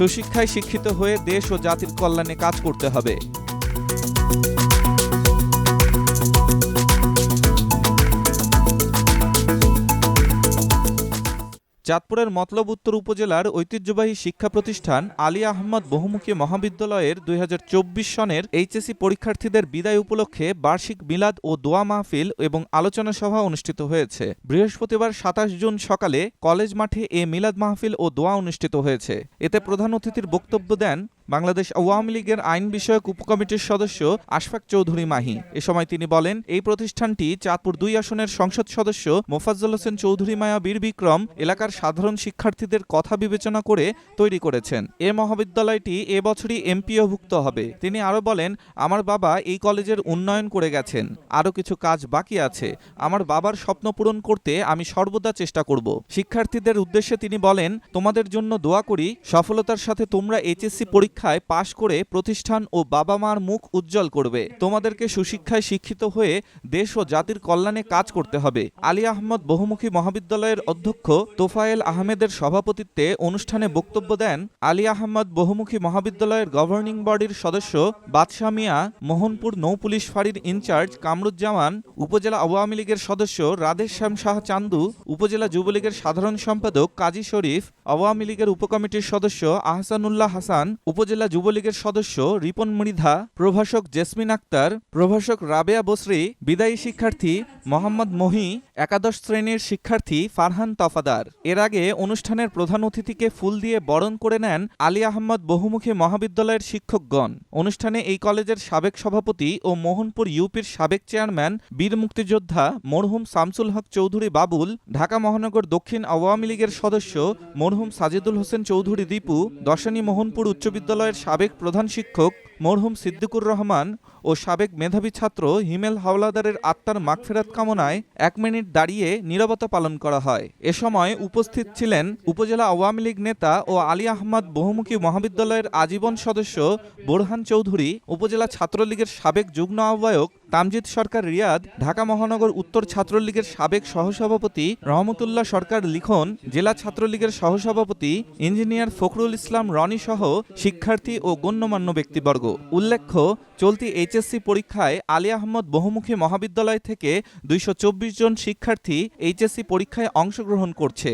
সুশিক্ষায় শিক্ষিত হয়ে দেশ ও জাতির কল্যাণে কাজ করতে হবে। চাঁদপুরের মতলব উত্তর উপজেলার ঐতিহ্যবাহী শিক্ষা প্রতিষ্ঠান আলী আহমদ বহুমুখী মহাবিদ্যালয়ের দুই হাজার চব্বিশ সনের এইচএসি পরীক্ষার্থীদের বিদায় উপলক্ষে বার্ষিক মিলাদ ও দোয়া মাহফিল এবং আলোচনা সভা অনুষ্ঠিত হয়েছে। বৃহস্পতিবার সাতাশ জুন সকালে কলেজ মাঠে এ মিলাদ মাহফিল ও দোয়া অনুষ্ঠিত হয়েছে। এতে প্রধান অতিথির বক্তব্য দেন বাংলাদেশ আওয়ামী লীগের আইন বিষয়ক উপকমিটির সদস্য আশফাক চৌধুরী মাহি। এ সময় তিনি বলেন, এই প্রতিষ্ঠানটি চাঁদপুর দুই আসনের সংসদ সদস্য মোফাজ্জল হোসেন চৌধুরী মায়া বীর বিক্রম এলাকার সাধারণ শিক্ষার্থীদের কথা বিবেচনা করে তৈরি করেছেন। এ মহাবিদ্যালয়টি এ বছরই এমপিওভুক্ত হবে। তিনি আরও বলেন, আমার বাবা এই কলেজের উন্নয়ন করে গেছেন। আরও কিছু কাজ বাকি আছে। আমার বাবার স্বপ্ন পূরণ করতে আমি সর্বদা চেষ্টা করব। শিক্ষার্থীদের উদ্দেশ্যে তিনি বলেন, তোমাদের জন্য দোয়া করি। সফলতার সাথে তোমরা এইচএসসি পরীক্ষায় পাশ করে প্রতিষ্ঠান ও বাবা মার মুখ উজ্জ্বল করবে। তোমাদেরকে সুশিক্ষায় শিক্ষিত হয়ে দেশ ও জাতির কল্যাণে কাজ করতে হবে। আলী আহমদ বহুমুখী মহাবিদ্যালয়ের অধ্যক্ষ তোফায়েল আহমেদের সভাপতিত্বে অনুষ্ঠানে বক্তব্য দেন আলী আহমদ বহুমুখী মহাবিদ্যালয়ের গভর্নিং বডির সদস্য বাদশাহ মিয়া, মোহনপুর নৌপুলিশ ফাঁড়ির ইনচার্জ কামরুজ্জামান, উপজেলা আওয়ামী লীগের সদস্য রাধেশ শ্যাম শাহ চান্দু, উপজেলা যুবলীগের সাধারণ সম্পাদক কাজী শরীফ, আওয়ামী লীগের উপকমিটির সদস্য আহসানুল্লাহ হাসান, উপজেলা যুবলীগের সদস্য রিপন মৃধা, প্রভাষক জেসমিন আক্তার, প্রভাষক রাবেয়া বসরি, বিদায়ী শিক্ষার্থী মোহাম্মদ মহি, একাদশ শ্রেণির শিক্ষার্থী ফারহান তফাদার। এর আগে অনুষ্ঠানের প্রধান অতিথিকে ফুল দিয়ে বরণ করে নেন আলী আহমদ বহুমুখী মহাবিদ্যালয়ের শিক্ষকগণ। অনুষ্ঠানে এই কলেজের সাবেক সভাপতি ও মোহনপুর ইউপির সাবেক চেয়ারম্যান, বীর মুক্তিযোদ্ধা মরহুম শামসুল হক চৌধুরী বাবুল, ঢাকা মহানগর দক্ষিণ আওয়ামী লীগের সদস্য মরহুম সাজিদুল হোসেন চৌধুরী দীপু, দশানী মোহনপুর উচ্চ বিদ্যালয়ের সাবেক প্রধান শিক্ষক মরহুম সিদ্দিকুর রহমান ও সাবেক মেধাবী ছাত্র হিমেল হাওলাদারের আত্মার মাগফেরাত কামনায় এক মিনিট দাঁড়িয়ে নীরবতা পালন করা হয়। এ সময় উপস্থিত ছিলেন উপজেলা আওয়ামী লীগ নেতা ও আলী আহমদ বহুমুখী মহাবিদ্যালয়ের আজীবন সদস্য বোরহান চৌধুরী, উপজেলা ছাত্রলীগের সাবেক যুগ্ম আহ্বায়ক তামজিদ সরকার রিয়াদ, ঢাকা মহানগর উত্তর ছাত্রলীগের সাবেক সহসভাপতি রহমতুল্লাহ সরকার লিখন, জেলা ছাত্রলীগের সহসভাপতি ইঞ্জিনিয়ার ফখরুল ইসলাম রনি সহ শিক্ষার্থী ও গণ্যমান্য ব্যক্তিবর্গ। উল্লেখ্য, চলতি এইচএসসি পরীক্ষায় আলী আহমদ বহুমুখী মহাবিদ্যালয় থেকে দুইশ চব্বিশ জন শিক্ষার্থী এইচএসসি পরীক্ষায় অংশগ্রহণ করছে।